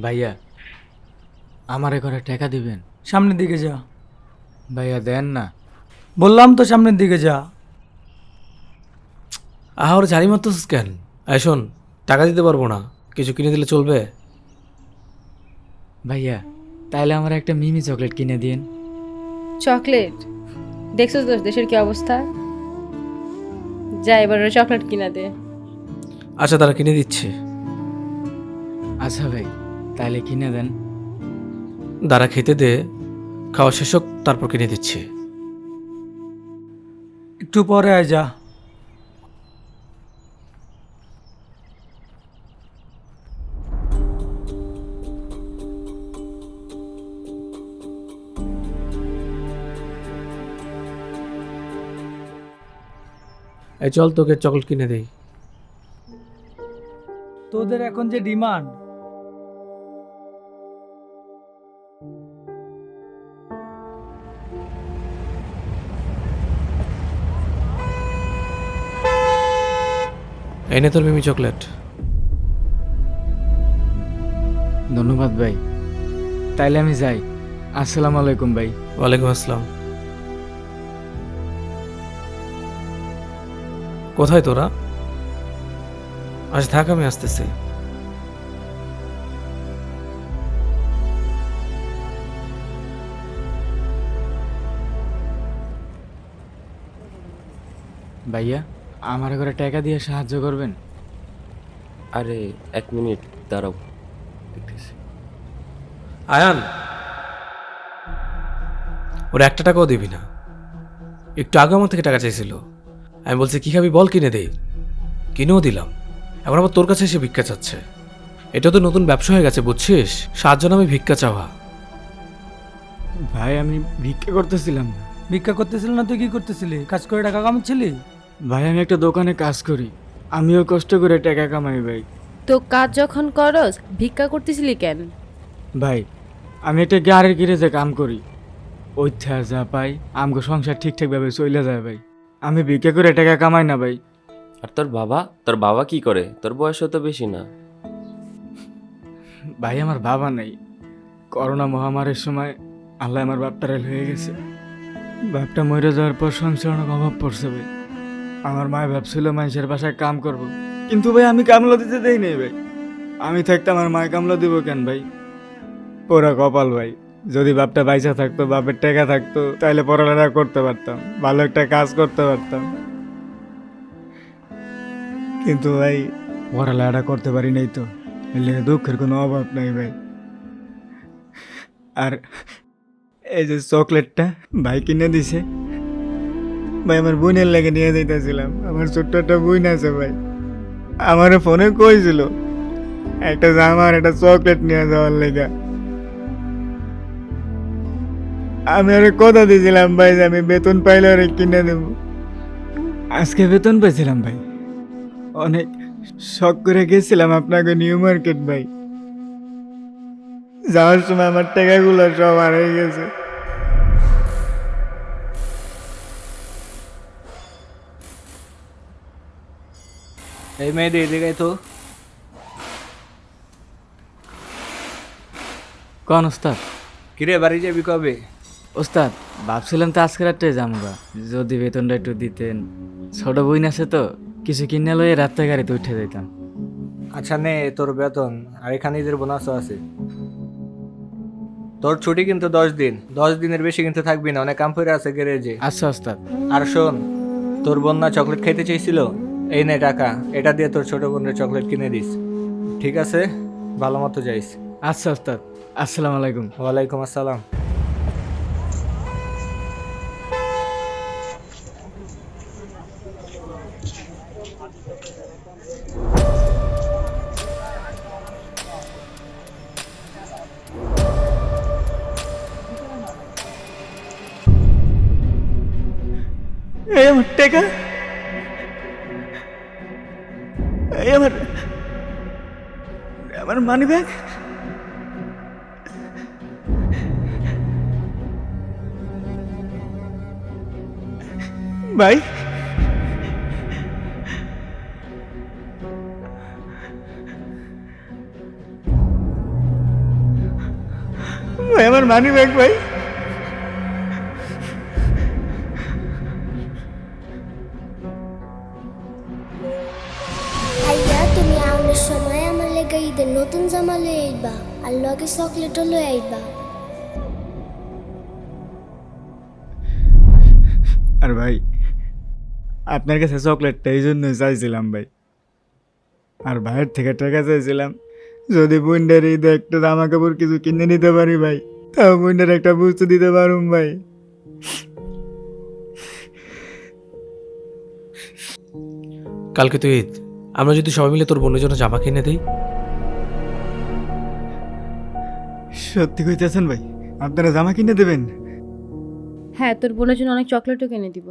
ভাইয়া আমার ঘরে টাকা দিবেন? সামনের দিকে যা। ভাইয়া দেন না। বললাম তো সামনের দিকে যা। আহার জানি মারতেছিস কেন? এই শোন টাকা দিতে পারব না। কিছু কিনে দিলে চলবে? ভাইয়া তাইলে আমার একটা মিমি চকলেট কিনে দিন চকলেট? দেখছ তো দেশের কি অবস্থা? যা এবার চকলেট কিনা দে। আচ্ছা তারা কিনে দিচ্ছে। আচ্ছা ভাই। তাইলে কিনে দেন দাঁড়া খেতে দে খাওয়া শেষ হোক তারপর কিনে দিচ্ছে। একটু পরে আয় যা। এই চল তোকে চকলেট কিনে দেই। তোদের এখন যে ডিমান্ড এই নে তোর মিমি চকলেট। ধন্যবাদ ভাই। তাইলে আমি যাই। আসসালামু আলাইকুম ভাই। ওয়ালাইকুম আসসালাম। কোথায় তোরা? আজ থাক আমি আসতেছি। ভাইয়া আমার ঘরে টাকা দিয়ে সাহায্য করবেন? আরে এক মিনিট দাঁড়াও। দেখতেছি। আয়ান! ওরা একটা টাকাও দিবি না। একটু আগে আমার থেকে টাকা চাইছিল। আমি বলছি কি খাবি বল কিনে দেই কিনেও দিলাম। এখন আবার তোর কাছে এসে ভিক্ষা চাচ্ছে। এটা তো নতুন ব্যবসা হয়ে গেছে বুঝছিস? সাহায্য নামে ভিক্ষা চাওয়া। ভাই আমি ভিক্ষা করতেছিলাম না। ভিক্ষা করতেছিল না তুই কি করতেছিলি? কাজ করে টাকা কামাচ্ছিলি? ভাই আমি একটা দোকানে কাজ করি। আমিও কষ্ট করে টাকা কামাই ভাই। তো কাজ যখন করস ভিক্ষা করতেছিলি কেন? ভাই আমি একটা গাড়ির গিরেজে কাম করি। ওইথা যা পাই আমগো সংসার ঠিকঠাকভাবে চলে যায় ভাই। আমি ভিক্ষা করে টাকা কামাই না ভাই। আর তোর বাবা? তোর বাবা কি করে? তোর বয়সও তো বেশি না। ভাই আমার বাবা নেই। করোনা মহামারীর সময় আল্লাহ আমার বাপটারে হয়ে গেছে। বাপটা মরে যাওয়ার পর সংসার অনেক অভাব পড়ছে ভাই। আমার মায় ভাবছিল মানুষের বাসায় কাম করব। কিন্তু ভাই, আমি কামলা দিতে দেই নেই ভাই। আমি থাকতে আমার মায় কামলা দিব কেন ভাই? পোড়া কপাল ভাই। যদি বাপটা বাইচা থাকতো, বাপের টাকা থাকতো তাহলে পড়ালেখা করতে পারতাম, ভালো একটা কাজ করতে পারতাম। কিন্তু ভাই, পড়ালেখাটা করতে পারি নাই তো। এর লেগে দুঃখের কোনো অভাব নাই ভাই। আর এই যে চকলেটটা ভাই কিনে দিছে ভাই, আমার বোনের লেগে নিয়ে যাইতেছিলাম। আমার ছোট্ট একটা বোন আছে ভাই। আমার ফোনে কইছিল, একটা জামা আর একটা চকলেট নিয়ে যাওয়ার লেগে। আমি আরে কথা দিয়েছিলাম ভাই, যে আমি বেতন পাইলে আরে কিনে দেব। আজকে বেতন পেয়েছিলাম ভাই। অনেক শখ করে গেছিলাম আপনাকে নিউ মার্কেট, ভাই। যাওয়ার সময় আমার টাকাগুলো সব হারিয়ে গেছে। এই মেয়েদের এদিকে তো কোন ওস্তাদ? কিরে বাড়ি যাবি কবে? ওস্তাদ ভাবছিলাম তো আজকে রাত্রে যামগা যদি বেতনটা একটু দিতেন। ছোট বইন আছে তো কিছু কিনে লয়ে রাত্রে গাড়িতে উঠে যেতাম আচ্ছা নে তোর বেতন আর এখানে ঈদের বোনাসও আছে। তোর ছুটি কিন্তু দশ দিন। দশ দিনের বেশি কিন্তু থাকবি না অনেক কাম করে আছে গ্যারেজে। আচ্ছা ওস্তাদ। আর শোন তোর বন্যা চকলেট খেতে চাইছিল? এই নে টাকা এটা দিয়ে তোর ছোট বোনের চকলেট কিনে দিস। ঠিক আছে? ভালো মতো যাইস। আচ্ছা ওস্তাদ। আসসালামু আলাইকুম। ওয়ালাইকুম আসসালাম। এই আমার টাকা আমার আমার মানি ব্যাগ ভাই? আমার মানি ব্যাগ ভাই। ঈদের নতুন জামা লয়ে আইবা আর লগে চকলেটও লয়ে আইবা। আর ভাই আপনার কাছে চকলেটটা এই জন্য চাইছিলাম ভাই। আর ভাইয়ের থেকে টাকা চাইছিলাম যদি বন্ডার ঈদে একটা জামা কাপড় কিছু কিনে নিতে পারি ভাই তাও বন্ডার একটা বুঝতে দিতে পারুম ভাই। কালকে তো ঈদ। আমরা যদি সবাই মিলে তোর বোনের জন্য জামা কিনে দিই সত্যি কইতেছেন ভাই? আপনারা জামা কিনে দেবেন? হ্যাঁ তোর বোনের জন্য অনেক চকলেটও কিনে দিব।